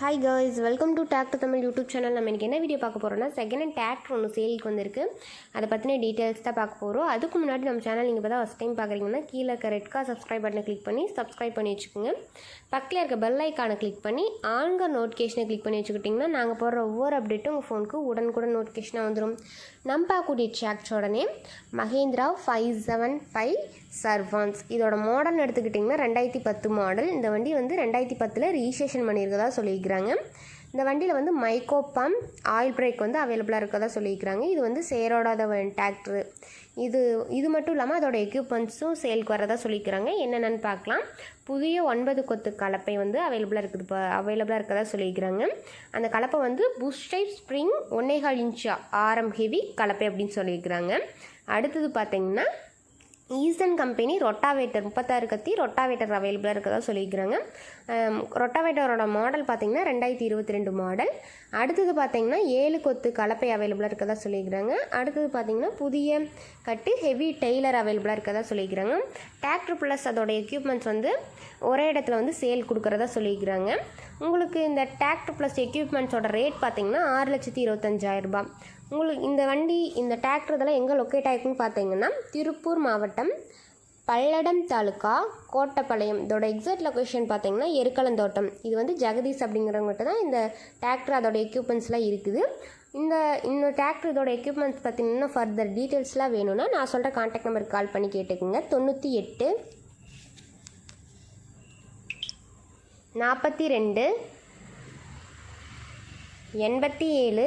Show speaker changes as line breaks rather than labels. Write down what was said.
Hi girls welcome to doctor Tamil YouTube channel நம்ம இன்றைக்கி என்ன வீடியோ பார்க்க போகிறோம்னா செகண்ட் ஹேண்ட் டேக்டர் ஒன்று சேலுக்கு வந்திருக்கு. அதை பற்றின டீட்டெயில்ஸ் தான் பார்க்க போகிறோம் அதுக்கு முன்னாடி நம்ம சேனல் நீங்கள் இப்போ தான் ஃபஸ்ட் டைம் பார்க்குறீங்கன்னா கீழே இருக்க ரெட் கார் சப்ஸ்கிரைப் பட்டனை கிளிக் பண்ணி சப்ஸ்கிரைப் பண்ணி வச்சுக்கோங்க. பக்கத்தில் இருக்க பெல் ஐக்கானை கிளிக் பண்ணி ஆன்க நோட்டிஃபிகேஷனை கிளிக் பண்ணி வச்சுக்கிட்டிங்கன்னா நாங்கள் போடுற ஒவ்வொரு அப்டேட்டும் உங்கள் ஃபோனுக்கு உடனுக்குடன் நோட்டிஃபிகேஷனாக வந்துடும் நம்ம பார்க்கக்கூடிய ட்ராக்டரோட name Mahindra five seven five Sarpanch இதோட மாடல்னு எடுத்துக்கிட்டிங்கன்னா ரெண்டாயிரத்தி பத்து மாடல் இந்த வண்டி வந்து ரெண்டாயிரத்தி பத்தில் ரிஜிஸ்ட்ரேஷன் பண்ணியிருக்கதா சொல்லியிருக்கிறாங்க. இந்த வண்டியில் வந்து மைக்கோ பம்ப் ஆயில் பிரேக் வந்து அவைலபிளாக இருக்கதா சொல்லியிருக்கிறாங்க. இது வந்து சேரோடாத டிராக்டரு இது இது மட்டும் இல்லாமல் அதோட எக்யூப்மெண்ட்ஸும் சேலுக்கு வரதா சொல்லியிருக்கிறாங்க. என்னென்னு பார்க்கலாம். புதிய ஒன்பது கொத்து கலப்பை வந்து அவைலபிளாக இருக்குது இப்போ அவைலபிளாக இருக்கதா சொல்லியிருக்கிறாங்க. அந்த கலப்பை வந்து புஷ் டைப் ஸ்ப்ரிங் ஒன்னேகால் இன்ச் ஆரம் ஹெவி கலப்பை அப்படின்னு சொல்லியிருக்கிறாங்க. அடுத்தது பார்த்தீங்கன்னா ஈசன் கம்பெனி ரொட்டாவேட்டர் முப்பத்தாறு கத்தி ரொட்டாவேட்டர் அவைலபிளாக இருக்கதா சொல்லியிருக்கிறாங்க. ரொட்டாவேட்டரோட மாடல் பார்த்தீங்கன்னா ரெண்டாயிரத்தி இருபத்தி ரெண்டு மாடல் அடுத்தது பார்த்தீங்கன்னா ஏழு கொத்து கலப்பை அவைலபிளாக இருக்கதா சொல்லியிருக்கிறாங்க. அடுத்தது பார்த்தீங்கன்னா புதிய கட்டு ஹெவி டெய்லர் அவைலபிளாக இருக்கதா சொல்லியிருக்கிறாங்க. டிராக்டர் ப்ளஸ் அதோட எக்யூப்மெண்ட்ஸ் வந்து ஒரே இடத்துல வந்து சேல் கொடுக்குறதா சொல்லியிருக்கிறாங்க. உங்களுக்கு இந்த டிராக்டர் ப்ளஸ் எக்யூப்மெண்ட்ஸோட ரேட் பார்த்தீங்கன்னா ஆறு லட்சத்தி இருபத்தஞ்சாயிரரூபா உங்களுக்கு இந்த வண்டி இந்த டிராக்டர் இதெல்லாம் எங்கே லொக்கேட் ஆகிருக்குன்னு பார்த்தீங்கன்னா திருப்பூர் மாவட்டம் பல்லடம் தாலுக்கா கோட்டப்பாளையம். இதோட எக்ஸாக்ட் லொக்கேஷன் பார்த்தீங்கன்னா எருக்கலந்தோட்டம். இது வந்து ஜெகதீஷ் அப்படிங்கிறவங்ககிட்ட தான் இந்த டிராக்டர் அதோட எக்யூப்மெண்ட்ஸ்லாம் இருக்குது. இந்த இந்த டிராக்டர் இதோட எக்யூப்மெண்ட்ஸ் பார்த்தீங்கன்னா ஃபர்தர் டீட்டெயில்ஸ்லாம் வேணும்னா நான் சொல்கிற கான்டாக்ட் நம்பருக்கு கால் பண்ணி கேட்டுக்கோங்க. தொண்ணூற்றி எட்டு நாற்பத்தி ரெண்டு எண்பத்தி ஏழு